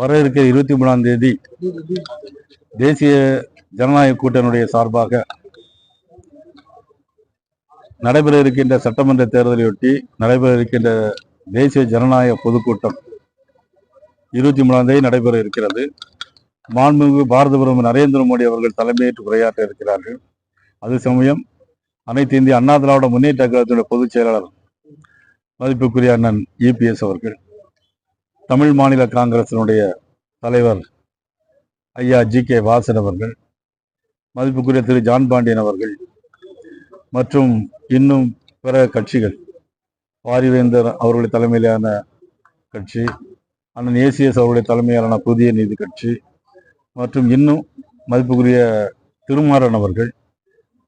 வர இருக்கிற இருபத்தி மூணாம் தேதி தேசிய ஜனநாயக கூட்டணியுடைய சார்பாக நடைபெற இருக்கின்ற சட்டமன்ற தேர்தலையொட்டி நடைபெற இருக்கின்ற தேசிய ஜனநாயக பொதுக்கூட்டம் இருபத்தி மூணாம் தேதி நடைபெற இருக்கிறது. மாண்புமிகு பாரத பிரதமர் நரேந்திர மோடி அவர்கள் தலைமையேற்று உரையாற்ற இருக்கிறார்கள். அது சமயம் அனைத்து இந்திய அண்ணா திராவிட முன்னேற்ற கழகத்தினுடைய பொதுச் செயலாளர் மதிப்புக்குரிய அண்ணன் இபிஎஸ் அவர்கள் தமிழ் மாநில காங்கிரசினுடைய தலைவர் ஐயா ஜி கே வாசன் அவர்கள் மதிப்புக்குரிய திரு ஜான் பாண்டியன் அவர்கள் மற்றும் இன்னும் பிற கட்சிகள் பாரிவேந்தர் அவர்களுடைய தலைமையிலான கட்சி அண்ணன் ஏசிஎஸ் அவருடைய தலைமையிலான புதிய நீதி கட்சி மற்றும் இன்னும் மதிப்புக்குரிய திருமாறன் அவர்கள்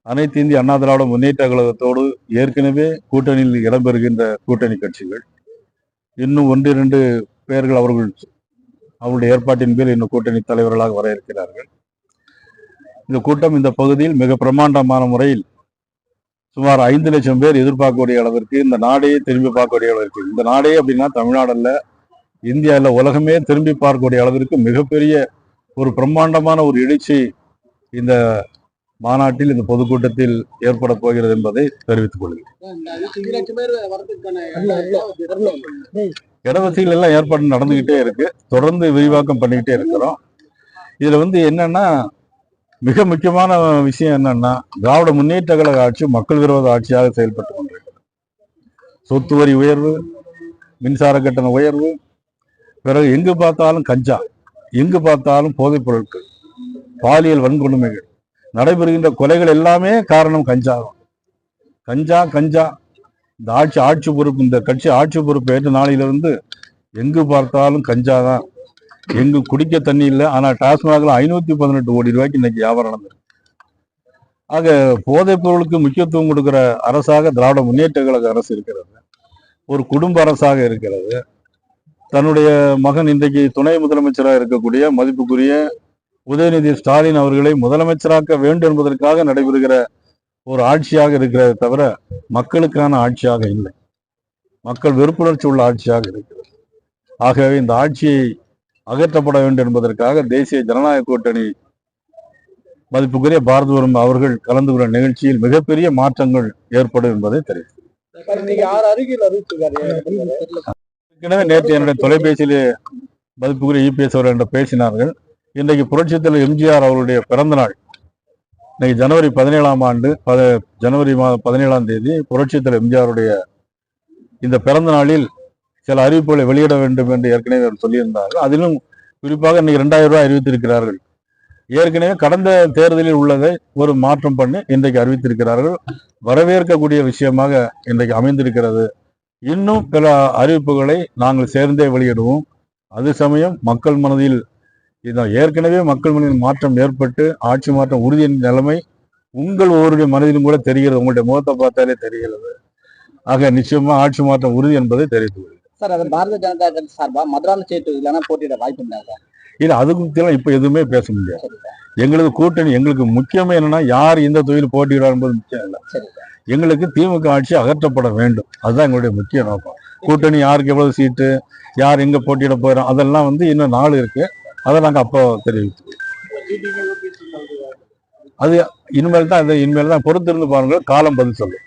அனைத்து இந்திய அண்ணா திராவிட முன்னேற்ற கழகத்தோடு ஏற்கனவே கூட்டணியில் இடம்பெறுகின்ற கூட்டணி கட்சிகள் இன்னும் ஒன்று இரண்டு பேர்கள் அவர்கள் அவருடைய ஏற்பாட்டின் பேர் இன்னும் கூட்டணி தலைவர்களாக வர இருக்கிறார்கள் இந்த கூட்டம் இந்த பகுதியில் மிக பிரமாண்டமான முறையில் சுமார் ஐந்து லட்சம் பேர் எதிர்பார்க்கக்கூடிய அளவிற்கு இந்த நாடே திரும்பி பார்க்கக்கூடிய அளவிற்கு இந்த நாடே அப்படின்னா தமிழ்நாடு அல்ல இந்தியாவில் உலகமே திரும்பி பார்க்கக்கூடிய அளவிற்கு மிகப்பெரிய ஒரு பிரம்மாண்டமான ஒரு எழுச்சி இந்த மாநாட்டில் இந்த பொதுக்கூட்டத்தில் ஏற்பட போகிறது என்பதை தெரிவித்துக் கொள்கிறேன். இடவசதிகள் எல்லாம் ஏற்பாடு நடந்துகிட்டே இருக்கு. தொடர்ந்து விரிவாக்கம் பண்ணிக்கிட்டே இருக்கிறோம். இதுல வந்து என்னன்னா மிக முக்கியமான விஷயம் என்னன்னா திராவிட முன்னேற்ற கழக ஆட்சி மக்கள் விரோத ஆட்சியாக செயல்பட்டு கொண்டிருக்கிறது. சொத்து வரி உயர்வு மின்சார கட்டண உயர்வு பிறகு எங்கு பார்த்தாலும் கஞ்சா எங்கு பார்த்தாலும் போதைப் பொருட்கள் பாலியல் வன்கொடுமைகள் நடைபெறுகின்ற கொலைகள் எல்லாமே காரணம் கஞ்சா கஞ்சா கஞ்சா இந்த ஆட்சி ஆட்சி பொறுப்பு இந்த கட்சி ஆட்சி பொறுப்பு ஏற்ற நாளையிலிருந்து எங்கு பார்த்தாலும் கஞ்சா தான் எங்கு குடிக்க தண்ணி இல்லை. ஆனால் டாஸ்மாகில் ஐநூற்றி பதினெட்டு கோடி ரூபாய்க்கு இன்னைக்கு வியாபாரம் நடந்தது ஆக போதைப் பொருளுக்கு முக்கியத்துவம் கொடுக்கிற அரசாக திராவிட முன்னேற்ற கழக அரசு இருக்கிறது. ஒரு குடும்ப அரசாக இருக்கிறது. தன்னுடைய மகன் இன்றைக்கு துணை முதலமைச்சராக இருக்கக்கூடிய மதிப்புக்குரிய உதயநிதி ஸ்டாலின் அவர்களை முதலமைச்சராக்க வேண்டும் என்பதற்காக நடைபெறுகிற ஒரு ஆட்சியாக இருக்கிறது தவிர மக்களுக்கான ஆட்சியாக இல்லை. மக்கள் வெறுப்புணர்ச்சி உள்ள ஆட்சியாக இருக்கிறது. ஆகவே இந்த ஆட்சியை அகற்றப்பட வேண்டும் என்பதற்காக தேசிய ஜனநாயக கூட்டணி மதிப்புக்குரிய பாரதவரும் அவர்கள் கலந்து கொண்ட நிகழ்ச்சியில் மிகப்பெரிய மாற்றங்கள் ஏற்படும் என்பதை தெரிவித்தார் ஏற்கனவே நேற்று என்னுடைய தொலைபேசியிலே மதிப்புக்குரிய இபிஎஸ் அவர்கள் என்ற பேசினார்கள். இன்றைக்கு புரட்சித் தலைவர் எம்ஜிஆர் அவருடைய பிறந்த நாள் இன்னைக்கு ஜனவரி பதினேழாம் ஆண்டு பத ஜனவரி மாதம் பதினேழாம் தேதி புரட்சித் எம்ஜிஆருடைய இந்த பிறந்த நாளில் சில அறிவிப்புகளை வெளியிட வேண்டும் என்று ஏற்கனவே அவர் சொல்லியிருந்தார்கள். அதிலும் குறிப்பாக இன்னைக்கு ரெண்டாயிரம் ரூபாய் அறிவித்திருக்கிறார்கள். ஏற்கனவே கடந்த தேர்தலில் உள்ளதை ஒரு மாற்றம் பண்ணி இன்றைக்கு அறிவித்திருக்கிறார்கள். வரவேற்கக்கூடிய விஷயமாக இன்றைக்கு அமைந்திருக்கிறது. இன்னும் பல அறிவிப்புகளை நாங்கள் சேர்ந்தே வெளியிடுவோம். அது சமயம் மக்கள் மனதில் இதான் ஏற்கனவே மக்கள் மனதில் மாற்றம் ஏற்பட்டு ஆட்சி மாற்றம் உறுதியின் நிலைமை உங்கள் ஒவ்வொருடைய மனதிலும் கூட தெரிகிறது. உங்களுடைய முகத்தை பார்த்தாலே தெரிகிறது. ஆக நிச்சயமா ஆட்சி மாற்றம் உறுதி என்பதை தெரிவித்து கொள்கிறேன். சார் அது பாரதிய ஜனதா கட்சி சார்பா? மதுராந்த சேட்டு இல்லைன்னா போட்டியிட வாய்ப்பு இல்லை இல்ல அது குறித்தெல்லாம் இப்ப எதுவுமே பேச முடியாது. எங்களது கூட்டணி எங்களுக்கு முக்கியமே என்னன்னா யார் இந்த தொழில் போட்டியிடார் என்பது முக்கியம் இல்லை. எங்களுக்கு திமுக ஆட்சி அகற்றப்பட வேண்டும். அதுதான் எங்களுடைய முக்கிய நோக்கம். கூட்டணி யாருக்கு எவ்வளவு சீட்டு யார் எங்க போட்டியிட போறோம் அதெல்லாம் வந்து இன்னும் நாள் இருக்கு. அதை நாங்க அப்போ தெரிவித்தோம் அது இனிமேல் தான் அது இனிமேல் தான் பொறுத்திருந்து பாருங்க காலம் பதில் சொல்லும்.